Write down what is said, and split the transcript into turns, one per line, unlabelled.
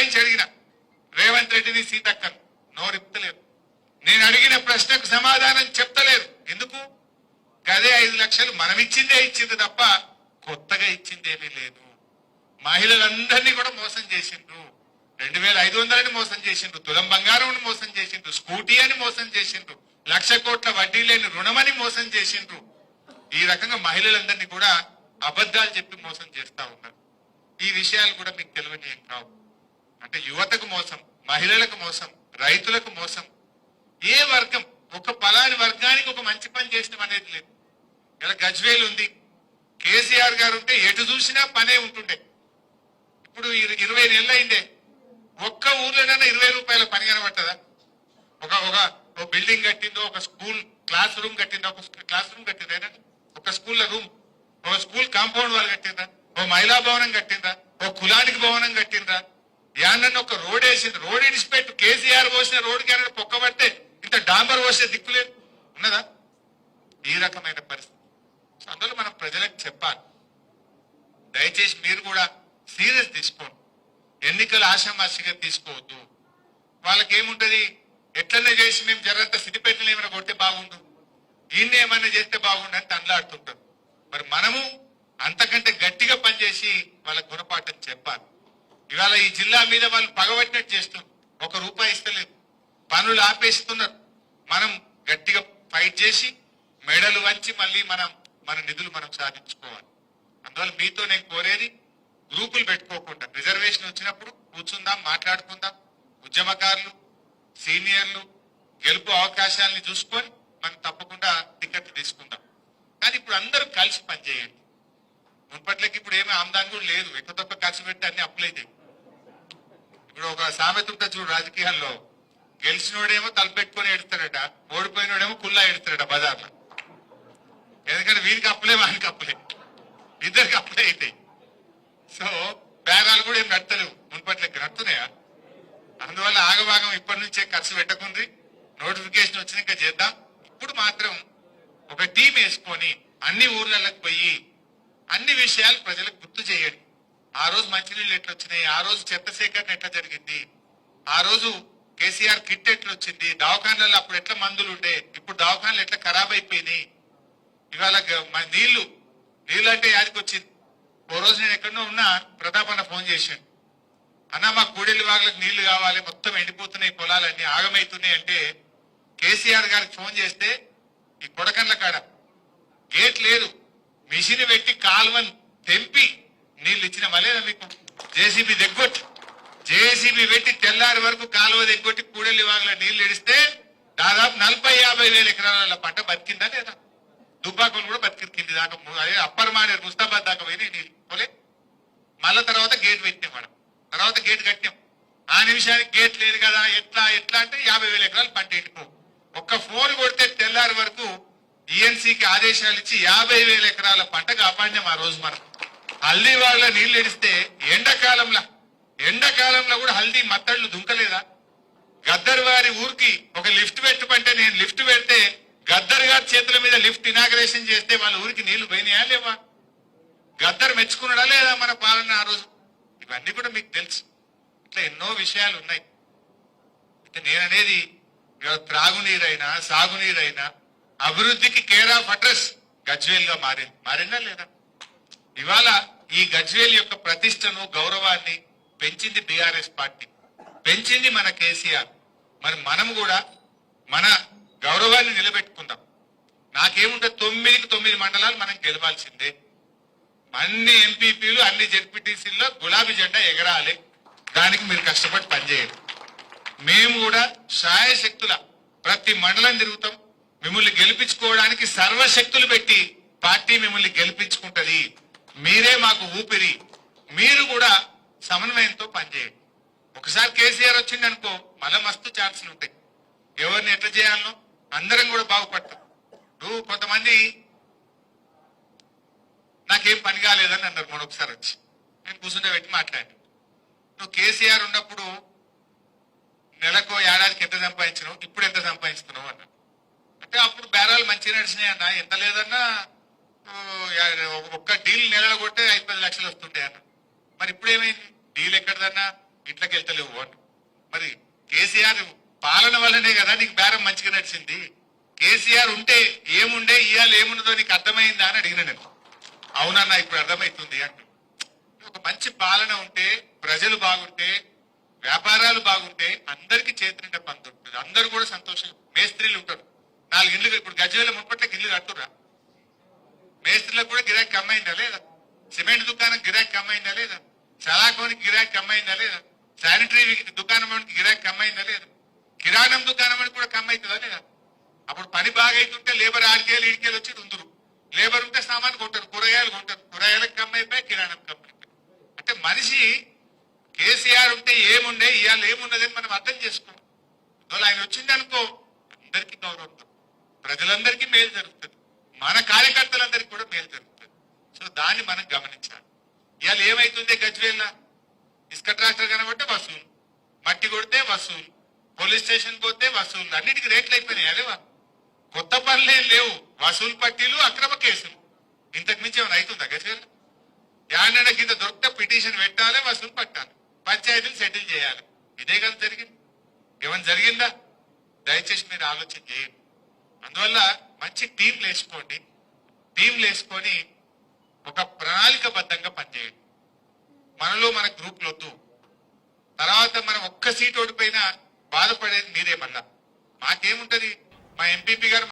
బుకాయించి అడిగిన రేవంత్ రెడ్డిని సీతక్కను. నోరిప్పలేరు నేను అడిగిన ప్రశ్నకు సమాధానం చెప్తలేదు. ఎందుకు? గదే ఐదు లక్షలు మనం ఇచ్చిందే ఇచ్చింది తప్ప కొత్తగా ఇచ్చిందేమీ లేదు. మహిళలందరినీ కూడా మోసం చేసిండ్రు. రెండు వేల ఐదు వందలని మోసం చేసిండ్రు. తులం బంగారం మోసం చేసిండ్రు. స్కూటీ అని మోసం చేసిండ్రు. లక్ష కోట్ల వడ్డీ లేని రుణమని మోసం చేసిండ్రు. ఈ రకంగా మహిళలందరినీ కూడా అబద్ధాలు చెప్పి మోసం చేస్తా ఉన్నారు. ఈ విషయాలు కూడా మీకు తెలియని ఏం కావు. అంటే యువతకు మోసం మహిళలకు మోసం రైతులకు మోసం. ఏ వర్గం? ఒక పలాని వర్గానికి ఒక మంచి పని చేసిన అనేది లేదు. ఇలా గజ్వేల్ ఉంది. కేసీఆర్ గారు ఉంటే ఎటు చూసినా పనే ఉంటుండే. ఇప్పుడు ఇరవై నెలలు అయిందే ఒక్క ఊర్లోనైనా ఇరవై రూపాయల పని కనబడుతుందా? ఒక ఒక ఒక బిల్డింగ్ కట్టిందో ఒక స్కూల్ క్లాస్ రూమ్ కట్టిందో ఒక క్లాస్ రూమ్ కట్టిందా ఒక స్కూల్లో రూమ్ ఒక స్కూల్ కాంపౌండ్ వాళ్ళు కట్టిందా? ఓ మహిళా భవనం కట్టిందా? ఓ కులానికి భవనం కట్టిందా? యానన్న ఒక రోడ్ వేసింది. రోడ్ ఇడిచిపెట్టు కేసీఆర్ పోసిన రోడ్ క్యానల్ పొక్కబడితే ఇంత డాంబర్ పోసే దిక్కులేదు ఉన్నదా? ఈ రకమైన పరిస్థితి. అందులో మనం ప్రజలకు చెప్పాలి. దయచేసి మీరు కూడా సీరియస్ తీసుకోండి. ఎన్నికలు ఆశామాసిగా తీసుకోవద్దు. వాళ్ళకి ఏముంటది ఎట్లనే చేసి మేము జరంత సిద్దిపేటలు ఏమైనా కొడితే బాగుండు. ఈయన్ని ఏమైనా చేస్తే బాగుండు అని తండ్లాడుతుంటారు. మరి మనము అంతకంటే గట్టిగా పనిచేసి వాళ్ళ గుణపాఠం చెప్పాలి. ఇవాళ ఈ జిల్లా మీద వాళ్ళు పగబట్టినట్టు చేస్తున్నారు. ఒక రూపాయి ఇస్తలేదు. పనులు ఆపేస్తున్నారు. మనం గట్టిగా ఫైట్ చేసి మెడలు వంచి మళ్ళీ మనం మన నిధులు మనం సాధించుకోవాలి. అందువల్ల మీతో నేను కోరేది గ్రూపులు పెట్టుకోకుండా రిజర్వేషన్ వచ్చినప్పుడు కూర్చుందాం మాట్లాడుకుందాం. ఉద్యమకారులు సీనియర్లు గెలుపు అవకాశాలని చూసుకొని మనం తప్పకుండా టికెట్ తీసుకుందాం. కానీ ఇప్పుడు అందరూ కలిసి పనిచేయండి. మున్పట్లకి ఇప్పుడు ఏమీ ఆమ్దాని కూడా లేదు. ఎక్కడొక్క ఖర్చు పెట్టి అన్ని అప్పులైతాయి ఇప్పుడు ఒక సామెత ఉంటుంది చూడు రాజకీయాల్లో. గెలిచినోడేమో తలపెట్టుకొని ఎడతాడట ఓడిపోయినోడేమో కుల్లా ఎడతాడట బజార్లో. ఎందుకంటే వీరికి అప్పులే వానికి అప్పులే. ఇద్దరికి అప్పులే అవుతాయి సో బేరాలు కూడా ఏం నడతలేవు. మున్పట్లకి నడుతున్నాయా? అందువల్ల ఆగభాగం ఇప్పటి నుంచే ఖర్చు పెట్టకుంది నోటిఫికేషన్ వచ్చినాక చేద్దాం. ఇప్పుడు మాత్రం ఒక టీం వేసుకొని అన్ని ఊర్లలోకి పోయి అన్ని విషయాలు ప్రజలకు గుర్తు చేయండి. ఆ రోజు మంచినీళ్ళు ఎట్లా వచ్చినాయి ఆ రోజు చెత్త సేకరణ ఎట్లా జరిగింది? ఆ రోజు కేసీఆర్ కిట్ ఎట్లా వచ్చింది దవాఖానాలలో అప్పుడు ఎట్లా మందులు ఉండే ఇప్పుడు దవాఖానాలు ఎట్లా ఖరాబ్ అయిపోయినాయి ఇవాళ నీళ్ళు నీళ్ళు అంటే యాదికి వచ్చింది ఓ రోజు నేను ఎక్కడో ఉన్నా ప్రతాప్ అన్న ఫోన్ చేశాను అన్న మా కూడెల్లి వాగులకు నీళ్ళు కావాలి. మొత్తం ఎండిపోతున్నాయి పొలాలన్నీ ఆగమైతున్నాయి. అంటే కేసీఆర్ గారికి ఫోన్ చేస్తే ఈ కొడకండ్ల కాడ గేట్ లేదు. మిషన్ పెట్టి కాలువను తెంపి నీళ్ళు ఇచ్చిన మలేదా మీకు జేసీబీ దగ్గొట్టి జేసీబీ పెట్టి తెల్లారి వరకు కాలువ దగ్గొట్టి కూడెల్లి వాగుల నీళ్ళు ఇడిస్తే దాదాపు నలభై యాభై వేల ఎకరాల పంట బతికిందా లేదా? దుబ్బాకులు కూడా బతికింది దాకా అదే అప్పర్ మానేరు ముస్తాబాద్ దాకా పోయినాయి నీళ్ళు. పోలే? మళ్ళా తర్వాత గేట్ పెట్టినాం మనం తర్వాత గేట్ కట్టినాం. ఆ నిమిషానికి గేట్ లేదు కదా ఎట్లా ఎట్లా అంటే యాభై వేల ఎకరాలు పంట ఎండిపో ఒక్క ఫోన్ కొడితే తెల్లారి వరకు ఈఎన్సీకి ఆదేశాలు ఇచ్చి యాభై వేల ఎకరాల పంట కాపాడినాం ఆ రోజు మనం. హల్దీ వాళ్ళ నీళ్ళు ఎడిస్తే ఎండాకాలంలో. ఎండాకాలంలో కూడా హల్దీ మత్తళ్ళు దుంకలేదా? గద్దర్ వారి ఊరికి ఒక లిఫ్ట్ పెట్టమంటే నేను లిఫ్ట్ పెడితే గద్దర్ గారి చేతుల మీద లిఫ్ట్ ఇనాగ్రేషన్ చేస్తే వాళ్ళ ఊరికి నీళ్ళు పోయినాయా లేవా? గద్దర్ మెచ్చుకున్నాడా లేదా మన పాలన ఆ రోజు? ఇవన్నీ కూడా మీకు తెలుసు. ఇట్లా ఎన్నో విషయాలు ఉన్నాయి. అయితే నేననేది త్రాగునీరైనా సాగునీరైనా అభివృద్ధికి కేర్ ఆఫ్ అడ్రస్ గజ్వేల్గా మారింది. మారిందా లేదా? ఇవాళ ఈ గజ్వేల్ యొక్క ప్రతిష్టను గౌరవాన్ని పెంచింది బీఆర్ఎస్ పార్టీ. పెంచింది మన కేసీఆర్. మరి మనం కూడా మన గౌరవాన్ని నిలబెట్టుకుందాం. నాకేముంటే తొమ్మిదికి తొమ్మిది మండలాలు మనం గెలవాల్సిందే. అన్ని ఎంపీపీలు అన్ని జెడ్పీటీసీల్లో గులాబీ జెండా ఎగరాలి. దానికి మీరు కష్టపడి పనిచేయండి. మేము కూడా శాయశక్తుల ప్రతి మండలం తిరుగుతాం. మిమ్మల్ని గెలిపించుకోవడానికి సర్వశక్తులు పెట్టి పార్టీ మిమ్మల్ని గెలిపించుకుంటది. మీరే మాకు ఊపిరి. మీరు కూడా సమన్వయంతో పనిచేయండి. ఒకసారి కేసీఆర్ వచ్చింది అనుకో మళ్ళీ మస్తు ఛాన్సులు ఉంటాయి. ఎవరిని ఎట్లా చేయాలనో అందరం కూడా బాగుపడతాం. ఇప్పుడు కొంతమంది నాకేం పని కాలేదని అన్నారు మొన్న ఒకసారి వచ్చి. నేను కూర్చుంటే పెట్టి మాట్లాడి నువ్వు కేసీఆర్ ఉన్నప్పుడు నెలకు ఏడాదికి ఎంత సంపాదించినావు? ఇప్పుడు ఎంత సంపాదిస్తున్నావు అన్నా అంటే అప్పుడు బేరాలు మంచిగా నడిచినాయి అన్న. ఎంత లేదన్నా ఒక్క డీల్ నెలలో కొట్టే ఐదు పది లక్షలు వస్తుండే అన్న. మరి ఇప్పుడు ఏమైంది డీల్ ఎక్కడదన్నా? ఇంట్లోకి వెళ్తలేవు అంటు. మరి కేసీఆర్ పాలన వల్లనే కదా నీకు బేరం మంచిగా నడిచింది? కేసీఆర్ ఉంటే ఏముండే ఇవాళ ఏముండదో నీకు అర్థమైందా అని అడిగిన నేను. అవునన్నా ఇప్పుడు అర్థమవుతుంది అంటు. ఒక మంచి పాలన ఉంటే ప్రజలు బాగుంటే వ్యాపారాలు బాగుంటే అందరికి చేతినింట పంత ఉంటుంది అందరూ కూడా సంతోషంగా మేస్త్రీలు ఉంటారు. నాలుగు ఇల్లు ఇప్పుడు గజ్వేల ముప్పట్లకి ఇల్లు కట్టురా మేస్త్రీలకు కూడా గిరాకీ కమ్మైందా లేదా? సిమెంట్ దుకాణం గిరాకీ కమ్మైందా లేదా? చలాకోనికి గిరాకీ కమ్మైందా లేదా? శానిటరీ దుకాణం గిరాకీ కమ్మైందా లేదా? కిరాణం దుకాణం కూడా కమ్మైతుందా లేదా? అప్పుడు పని బాగా అవుతుంటే లేబర్ ఆడికేళ్ళు ఇడికేళ్ళు వచ్చి ఉందరు లేబర్ ఉంటే సామాన్ కొంటారు కూరగాయలు కొంటారు. కూరగాయలకు కమ్మైపోయి కిరాణం కమ్మైపోయి. అంటే మనిషి కేసీఆర్ ఉంటే ఏముండే ఇవాళ ఏమున్నదని మనం అర్థం చేసుకోం అందువల్ల ఆయన వచ్చిందనుకో అందరికీ గౌరవం. ప్రజలందరికీ మేలు జరుగుతుంది. మన కార్యకర్తలందరికీ కూడా మేలు జరుగుతుంది. సో దాన్ని మనం గమనించాలి. ఇవాళ ఏమైతుంది గజ్వేల్ ఇసుక ట్రాక్టర్ కనబడితే వసూలు. మట్టి కొడితే వసూలు. పోలీస్ స్టేషన్ పోతే వసూలు. అన్నిటికీ రేట్లు అయిపోయినాయి. అదేవా కొత్త పనులే లేవు. వసూలు పట్టీలు అక్రమ కేసులు. ఇంతకు మించి ఏమైనా అవుతుందా గజ్వేల్ యాడ కింద దొరికితే పిటిషన్ పెట్టాలి వసూలు పట్టాలి. పంచాయతీలు సెటిల్ చేయాలి. ఇదే కదా జరిగింది. ఏమైనా జరిగిందా? దయచేసి మీరు ఆలోచన చేయండి. అందువల్ల మంచి టీంలు వేసుకోండి టీంలు వేసుకొని ఒక ప్రణాళికబద్ధంగా పనిచేయండి. మనలో మన గ్రూప్లు వద్దు. తర్వాత మనం ఒక్క సీట్ ఓడిపోయినా బాధపడేది మీరే మళ్ళా. మాకేముంటది? మా ఎంపీపీ గారు